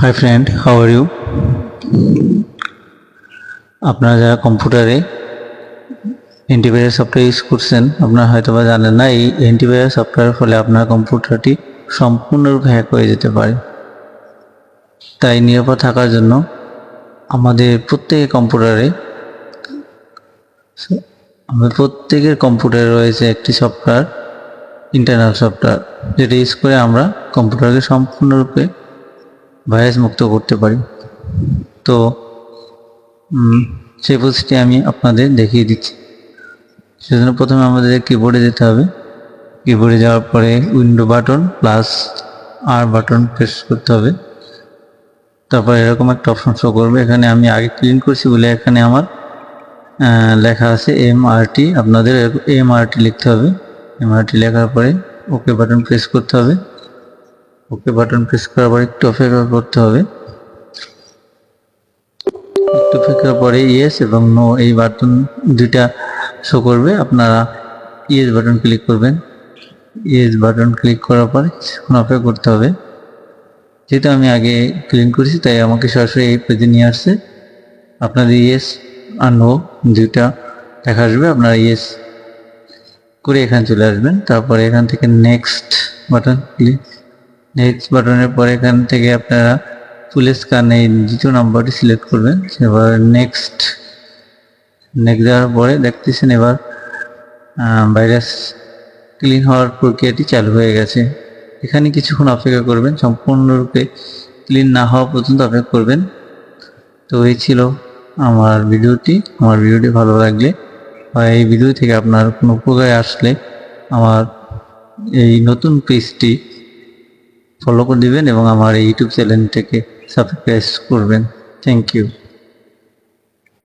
Hi friend how are you আপনারা যারা কম্পিউটারে অ্যান্টিভাইরাস সফটওয়্যার ইউজ করছেন, আপনারা হয়তো বা জানেন না, এই অ্যান্টিভাইরাস সফটওয়্যারের ফলে আপনার কম্পিউটারটি সম্পূর্ণরূপে হ্যাক হয়ে যেতে পারে। তাই নিরাপদ থাকার জন্য আমাদের প্রত্যেকের কম্পিউটারে আমাদের প্রত্যেকের কম্পিউটারে রয়েছে একটি সফটওয়্যার ইন্টারনাল সফটওয়্যার যেটা ইউজ করে আমরা কম্পিউটারকে সম্পূর্ণরূপে ভাইরাস মুক্ত করতে পারি। তো সেই প্রসেসটি আমি আপনাদের দেখিয়ে দিচ্ছি। সেজন্য প্রথমে আমাদের কিবোর্ডে যেতে হবে। কিবোর্ডে যাওয়ার পরে window button plus R button press করতে হবে। তারপর এরকম একটা অপশন শো করবে। এখানে আমি আগে ক্লিন করছি বলে এখানে আমার লেখা আছে এম আর টি আপনাদের এম আর টি লিখতে হবে। এম আর টি লেখার পরে ওকে বাটন প্রেস করতে হবে। ওকে বাটন প্রেস করার পর একটু অপেক্ষা করতে হবে। একটু অপেক্ষার পরে ইয়েস এবং নো এই বাটন দুইটা শো করবে। আপনারা ইয়েস বাটন ক্লিক করবেন। ইয়েস বাটন ক্লিক করার পরে কিছুক্ষণ অপেক্ষা করতে হবে। যেহেতু আমি আগে ক্লিন করেছি, তাই আমাকে সরাসরি এই পেজে নিয়ে আসছে। আপনাদের ইয়েস আর নো দুইটা দেখা আসবে। আপনারা ইয়েস করে এখানে চলে আসবেন। তারপরে এখান থেকে নেক্সট বাটন ক্লিক নেক্সট বাটনের পরে এখান থেকে আপনারা ফুল স্ক্যান এই দ্বিতীয় নাম্বারটি সিলেক্ট করবেন। এবার নেক্সট নেক্সট দেওয়ার পরে দেখতেছেন এবার ভাইরাস ক্লিন হওয়ার প্রক্রিয়াটি চালু হয়ে গেছে। এখানে কিছুক্ষণ অপেক্ষা করবেন। সম্পূর্ণরূপে ক্লিন না হওয়া পর্যন্ত অপেক্ষা করবেন। তো এই ছিল আমার ভিডিওটি। আমার ভিডিওটি ভালো লাগলে বা এই ভিডিও থেকে আপনার কোনো উপকারে আসলে আমার এই নতুন পেজটি ফলো করে দিবেন এবং আমার এই ইউটিউব চ্যানেলটাকে সাবস্ক্রাইব করবেন। Thank you